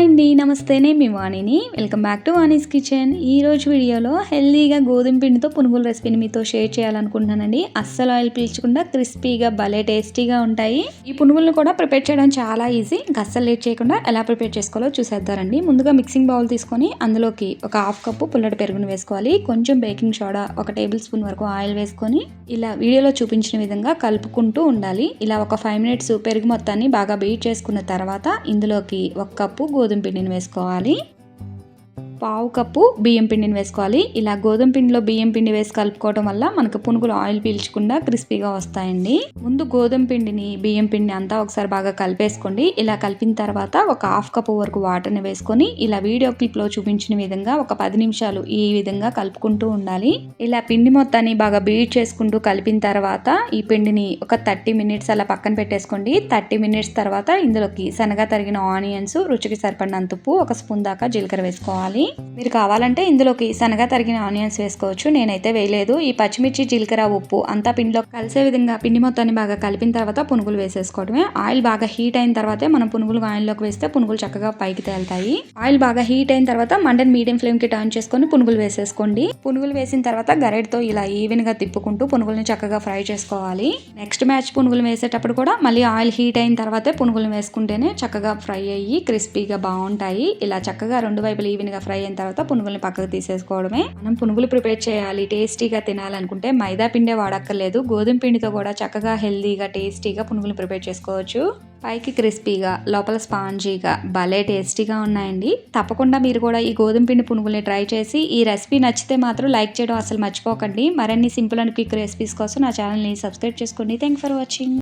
Hi అండి నమస్తేనే మీ వాణిని. Welcome back to Vani's kitchen. ఈ రోజు వీడియోలో హెల్దీగా గోధుమ పిండితో పునుగుల రెసిపీని మీతో షేర్ చేయాలనుకుంటున్నానండి. అస్సలు ఆయిల్ పీల్చకుండా క్రిస్పీగా భలే టేస్టీగా ఉంటాయి. ఈ పునుగులను కూడా ప్రిపేర్ చేయడం చాలా ఈజీ. ఇంకా అస్సలు లేట్ చేయకుండా ఎలా ప్రిపేర్ చేసుకోవాలో చూసేద్దారండి. ముందుగా మిక్సింగ్ బౌల్ తీసుకొని అందులోకి ఒక హాఫ్ కప్పు పుల్లటి పెరుగును వేసుకోవాలి. కొంచెం బేకింగ్ సోడా ఒక టేబుల్ స్పూన్ వరకు ఆయిల్ వేసుకొని ఇలా వీడియోలో చూపించిన విధంగా కలుపుకుంటూ ఉండాలి. ఇలా ఒక ఫైవ్ మినిట్స్ పెరుగు మొత్తాన్ని బాగా బీట్ చేసుకున్న తర్వాత ఇందులోకి ఒక కప్పు గోధుమ పిండిని వేసుకోవాలి. పావు కప్పు బియ్యం పిండిని వేసుకోవాలి. ఇలా గోధుమ పిండిలో బియ్యం పిండి వేసి కలుపుకోవడం వల్ల మనకు పునుగులు ఆయిల్ పీల్చకుండా క్రిస్పీగా వస్తాయండి. ముందు గోధుమ పిండిని బియ్యం పిండిని అంతా ఒకసారి బాగా కలిపేసుకోండి. ఇలా కలిపిన తర్వాత ఒక హాఫ్ కప్ వరకు వాటర్ని వేసుకొని ఇలా వీడియో క్లిప్లో చూపించిన విధంగా ఒక పది నిమిషాలు ఈ విధంగా కలుపుకుంటూ ఉండాలి. ఇలా పిండి మొత్తాన్ని బాగా బీట్ చేసుకుంటూ కలిపిన తర్వాత ఈ పిండిని ఒక థర్టీ మినిట్స్ అలా పక్కన పెట్టేసుకోండి. థర్టీ మినిట్స్ తర్వాత ఇందులోకి శనగ తరిగిన ఆనియన్స్ రుచికి సరిపడినంత ఉప్పు ఒక స్పూన్ దాకా జీలకర్ర వేసుకోవాలి. మీరు కావాలంటే ఇందులోకి సన్నగా తరిగిన ఆనియన్స్ వేసుకోవచ్చు. నేనైతే వేయలేదు. ఈ పచ్చిమిర్చి జీలకర్ర ఉప్పు అంతా పిండిలో కలిసే విధంగా పిండి మొత్తాన్ని బాగా కలిపిన తర్వాత పునుగులు వేసేసుకోవడమే. ఆయిల్ బాగా హీట్ అయిన తర్వాతే మనం పునుగులు ఆయిల్లోకి వేస్తే పునుగులు చక్కగా పైకి తేలుతాయి. ఆయిల్ బాగా హీట్ అయిన తర్వాత మండని మీడియం ఫ్లేమ్కి టర్న్ చేసుకొని పునుగులు వేసేసుకోండి. పునుగులు వేసిన తర్వాత గరెడ్తో ఇలా ఈవెన్గా తిప్పుకుంటూ పునుగుల్ని చక్కగా ఫ్రై చేసుకోవాలి. నెక్స్ట్ మ్యాచ్ పునుగులు వేసేటప్పుడు కూడా మళ్ళీ ఆయిల్ హీట్ అయిన తర్వాతే పునుగులు వేసుకుంటేనే చక్కగా ఫ్రై అయ్యి క్రిస్పీగా బాగుంటాయి. ఇలా చక్కగా రెండు వైపులు ఈవెన్గా ఫ్రై అయిన తర్వాత పునుగుల్ని పక్కకు తీసేసుకోవడమే. మనం పునుగులు ప్రిపేర్ చేయాలి టేస్టీగా తినాలనుకుంటే మైదా పిండే వాడక్కర్లేదు. గోధుమ పిండితో కూడా చక్కగా హెల్దీగా టేస్టీగా పునుగులు ప్రిపేర్ చేసుకోవచ్చు. పైకి క్రిస్పీగా లోపల స్పాంజీగా భలే టేస్టీగా ఉన్నాయండి. తప్పకుండా మీరు కూడా ఈ గోధుమ పిండి పునుగుల్ని ట్రై చేసి ఈ రెసిపీ నచ్చితే మాత్రం లైక్ చేయడం అసలు మర్చిపోకండి. మరిన్ని సింపుల్ అండ్ క్విక్ రెసిపీస్ కోసం నా ఛానల్ని సబ్స్క్రైబ్ చేసుకోండి. Thank for watching.